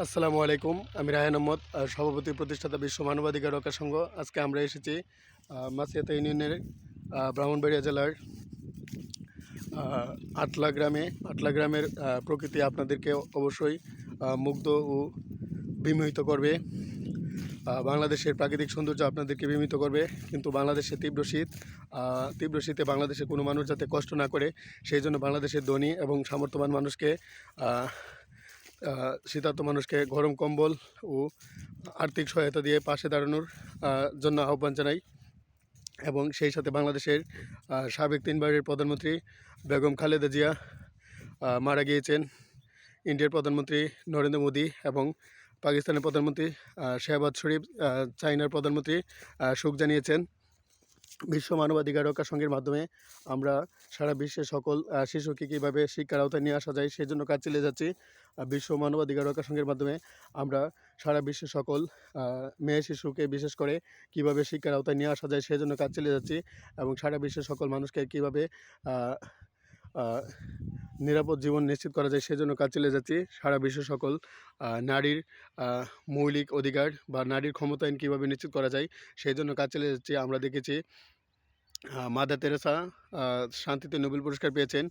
আসসালামু আলাইকুম, আমি রায়হান আহমদ সভাপতি প্রতিষ্ঠাতা বিশ্ব মানবাধিকার রক্ষা সংঘ। আজকে আমরা এসেছি মাসিয়াতা ইউনিয়নের ব্রাহ্মণবাড়িয়া জেলার আটলা গ্রামে। আটলা গ্রামের প্রকৃতি আপনাদেরকে অবশ্যই মুগ্ধ ও বিমোহিত করবে। বাংলাদেশের প্রাকৃতিক সৌন্দর্য আপনাদেরকে বিমোহিত করবে, কিন্তু বাংলাদেশে তীব্র শীত তীব্র শীতে বাংলাদেশে কোনো মানুষ যাতে কষ্ট না করে, সেই জন্য বাংলাদেশের ধনী এবং সামর্থ্যবান মানুষকে শীতার্ত মানুষকে গরম কম্বল ও আর্থিক সহায়তা দিয়ে পাশে দাঁড়ানোর জন্য আহ্বান জানাই। এবং সেই সাথে বাংলাদেশের সাবেক তিনবারের প্রধানমন্ত্রী বেগম খালেদা জিয়া মারা গিয়েছেন। ইন্ডিয়ার প্রধানমন্ত্রী নরেন্দ্র মোদী এবং পাকিস্তানের প্রধানমন্ত্রী শেহবাজ শরীফ আহ, চায়নার প্রধানমন্ত্রী শোক জানিয়েছেন। বিশ্ব মানবাধিকার রক্ষা সংঘের মাধ্যমে আমরা সারা বিশ্বের সকল শিশুকে কীভাবে শিক্ষার আওতায় নিয়ে আসা যায় সেই জন্য কাজ চালিয়ে যাচ্ছি। বিশ্ব মানবাধিকার রক্ষা সংঘের মাধ্যমে আমরা সারা বিশ্বের সকল মেয়ে শিশুকে বিশেষ করে কীভাবে শিক্ষার আওতায় নিয়ে আসা যায় সেই জন্য কাজ চলে যাচ্ছি এবং সারা বিশ্বের সকল মানুষকে কীভাবে নিরাপদ জীবন নিশ্চিত করা যায়, সেজন্য কাজ চলে যাচ্ছে। সারা বিশ্ব সকল নারীর মৌলিক অধিকার বা নারীর ক্ষমতায়ন কীভাবে নিশ্চিত করা যায় সেই জন্য কাজ চলে যাচ্ছে। আমরা দেখেছি মাদা মাদার তেরেসা শান্তিতে নোবেল পুরস্কার পেয়েছেন।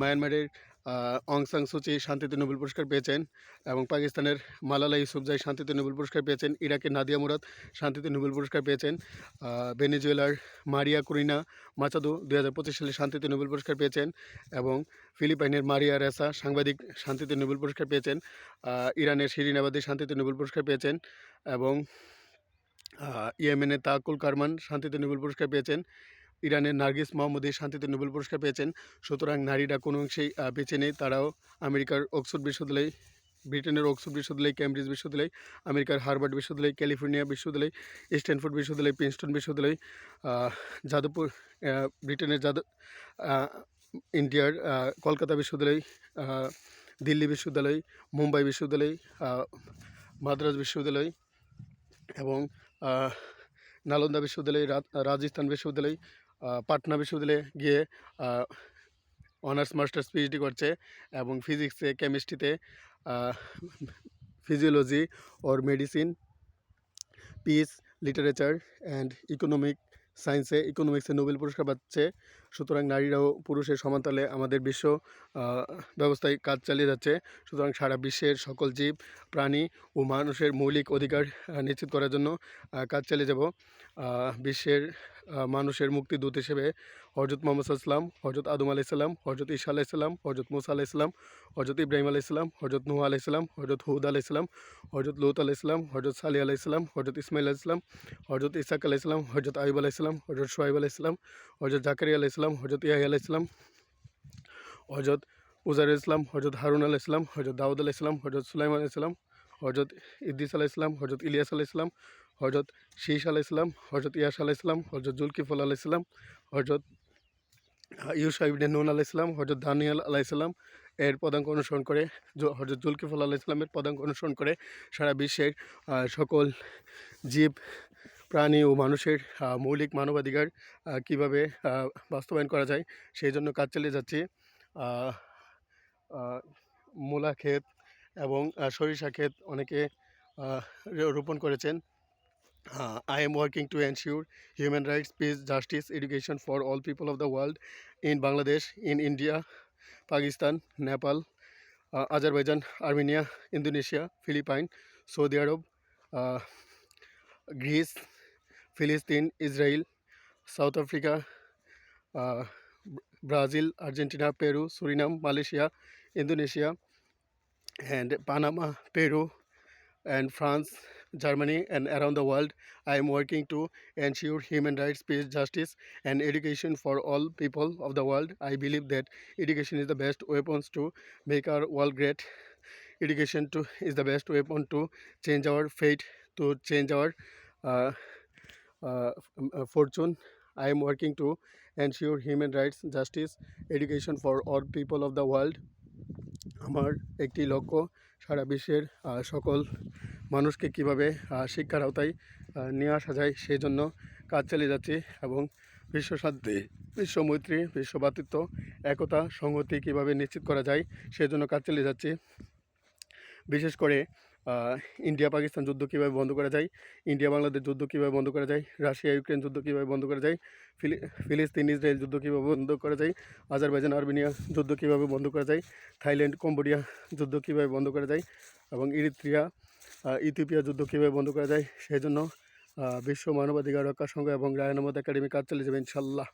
মায়ানমারের আহ, অং সাং সুচি শান্তিতে নোবেল পুরস্কার পেয়েছেন এবং পাকিস্তানের মালালা ইউসুফজাই শান্তিতে নোবেল পুরস্কার পেয়েছেন ইরাকের নাদিয়া মুরাদ শান্তিতে নোবেল পুরস্কার পেয়েছেন ভেনেজুয়েলার মারিয়া কুরিনা মাচাদো পঁচিশ সালে শান্তিতে নোবেল পুরস্কার পেয়েছেন এবং ফিলিপাইনের মারিয়া রেসা সাংবাদিক শান্তিতে নোবেল পুরস্কার পেয়েছেন ইরানের শিরিন আবাদি শান্তিতে নোবেল পুরস্কার পেয়েছেন এবং ইয়েমেনের তাকুল কারমান শান্তিতে নোবেল পুরস্কার পেয়েছেন ইরানের নার্গিস মাহমুদি শান্তিতে নোবেল পুরস্কার পেয়েছেন। সুতরাং নারীরা কোনো অংশেই বেঁচে নেই। তারাও আমেরিকার অক্সফোর্ড বিশ্ববিদ্যালয়, ব্রিটেনের অক্সফোর্ড বিশ্ববিদ্যালয় ক্যামব্রিজ বিশ্ববিদ্যালয়, আমেরিকার হার্ভার্ড বিশ্ববিদ্যালয়, ক্যালিফোর্নিয়া বিশ্ববিদ্যালয়, স্ট্যানফোর্ড বিশ্ববিদ্যালয়, প্রিন্সটন বিশ্ববিদ্যালয় যাদবপুর ব্রিটেনের যাদব ইন্ডিয়ার কলকাতা বিশ্ববিদ্যালয় দিল্লি বিশ্ববিদ্যালয়, মুম্বাই বিশ্ববিদ্যালয় মাদ্রাজ বিশ্ববিদ্যালয় এবং নালন্দা বিশ্ববিদ্যালয় রাজস্থান বিশ্ববিদ্যালয় পাটনা বিশ্ববিদ্যালয়ে গিয়ে অনার্স মাস্টার্স পিএইচডি করছে এবং ফিজিক্সে কেমিস্ট্রিতে physiology or medicine peace literature and economic সায়েন্সে ইকোনমিক্সে নোবেল পুরস্কার পাচ্ছে। সুতরাং নারীরাও পুরুষের সমানতালে আমাদের বিশ্ব ব্যবস্থায় কাজ চালিয়ে যাচ্ছে। সুতরাং সারা বিশ্বের সকল জীব, প্রাণী ও মানুষের মৌলিক অধিকার নিশ্চিত করার জন্য কাজ চালিয়ে যাব। বিশ্বের মানুষের মুক্তিদূত হিসেবে হজরত মোহাম্মদ ইসলাম হজরত আদম আলাইসাল্লাম হজরত ঈশা আলাইসাল্লাম হজরত মুসা আলাইসাল্লাম হজরত ইব্রাহিম আলাইসাল্লাম হজরত নুহ আলাইসাল্লাম হজরত হুদ আলাইসাল্লাম হজরত লুত আলাইসাল্লাম হজরত সালি আলাইসাল্লাম হজরত ইসমাইল আলাইসাল্লাম হজরত ইসাক আলাইসাল্লাম হজরত আইব আলাইসাল্লাম হজরত সোহাইব আলাইসাল্লাম হজরত জাকারিয়া আলাইসাল্লাম হজরত ইয়াহি আলাইসাল্লাম হজরত উজার ইসলাম হজরত হারুন আলাইসাল্লাম হজরত দাউদ আলাইসাল্লাম হজরত সুলাইমান আলাইসাল্লাম হজরত ইদ্দিস আলাইসাল্লাম হজরত ইলিয়াস আলাইসাল্লাম হজরত শীষ আলাইসাল্লাম হজরত ইয়াস আলাইসাল্লাম হজরত জুলকিফল আলাইসাল্লাম হজরত ইউসা নুন আলাইসাল্লাম হজরত দানিয়াল আলাইসাল্লাম এর পদাঙ্ক অনুসরণ করে হজরত জুলকিফল আলাইসাল্লামের পদাঙ্ক অনুসরণ করে সারা বিশ্বের সকল জীব, প্রাণী ও মানুষের মৌলিক মানবাধিকার কীভাবে বাস্তবায়ন করা যায় সেই জন্য কাজ চালিয়ে যাচ্ছি। মূলা ক্ষেত এবং সরিষা ক্ষেত অনেকে রোপণ করেছেন। Uh, I am working to ensure human rights, peace, justice, education for all people of the world in Bangladesh, in India, Pakistan, Nepal, uh, Azerbaijan, Armenia, Indonesia, Philippines, Saudi Arab, uh, Greece, Palestine, Israel, South Africa, uh, Brazil, Argentina, Peru, Suriname, Malaysia, Indonesia, and Panama, Peru, and France. Germany, and around the world. I am working to ensure human rights, peace, justice, and education for all people of the world. I believe that education is the best weapons to make our world great. Education to, is the best weapon to change our fate, to change our uh, uh, f- uh, fortune. I am working to ensure human rights, justice, education for all people of the world. আমার একটি লক্ষ্য সারা বিশ্বের আহ, সকল মানুষকে কীভাবে শিক্ষার আওতায় নিয়ে আসা যায় সেই জন্য কাজ চালিয়ে যাচ্ছি এবং বিশ্ব শান্তি বিশ্ব মৈত্রী একতা, সংহতি কীভাবে নিশ্চিত করা যায় সেই জন্য কাজ চালিয়ে যাচ্ছি। বিশেষ করে ইন্ডিয়া পাকিস্তান যুদ্ধ কীভাবে বন্ধ করা যায়, ইন্ডিয়া বাংলাদেশ যুদ্ধ কীভাবে বন্ধ করা যায়, রাশিয়া ইউক্রেন যুদ্ধ কীভাবে বন্ধ করা যায়, ফিলি, ফিলিস্তিন, ইসরায়েল যুদ্ধ কীভাবে বন্ধ করা যায়, আজারবাইজান, আর্মেনিয়া যুদ্ধ কীভাবে বন্ধ করা যায়, থাইল্যান্ড, কম্বোডিয়া যুদ্ধ কীভাবে বন্ধ করা যায় এবং ইরিত্রিয়া ইথিওপিয়া যুদ্ধ কীভাবে বন্ধ করা যায়, সেই জন্য বিশ্ব মানবাধিকার রক্ষা সংঘ এবং রায়নামত একাডেমি কাজ চলে যাবে ইনশাল্লাহ।